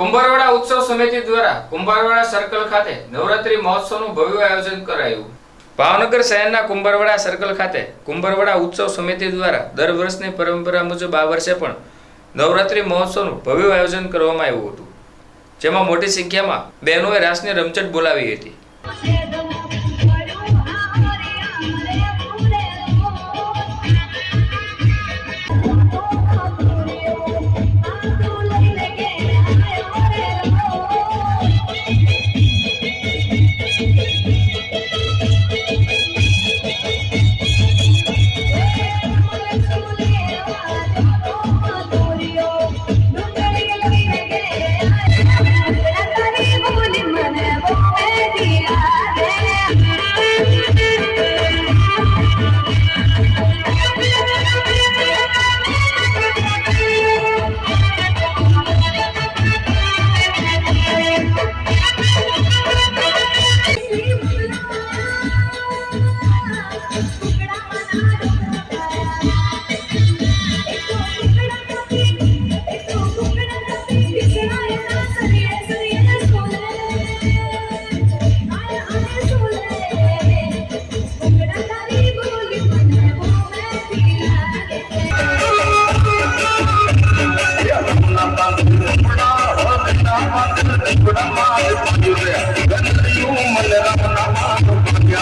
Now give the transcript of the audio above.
કુંભારવાડા ઉત્સવ સમિતિ દ્વારા કુંભારવાડા સર્કલ ખાતે નવરાત્રી મહોત્સવનું ભવ્ય આયોજન કરાયું. ભાવનગર શહેરના કુંભારવાડા સર્કલ ખાતે કુંભારવાડા ઉત્સવ સમિતિ દ્વારા દર વર્ષની પરંપરા મુજબ આ વર્ષે પણ નવરાત્રી મહોત્સવનું ભવ્ય આયોજન કરવામાં આવ્યું હતું. જેમાં મોટી સંખ્યામાં બહેનોએ રાસની રમઝટ બોલાવી હતી. ಭಾಗ್ಯ ಗಂಧರಿಯೂ ಮಲ್ಲರಾಮ ನಾಮ ಭಾಗ್ಯ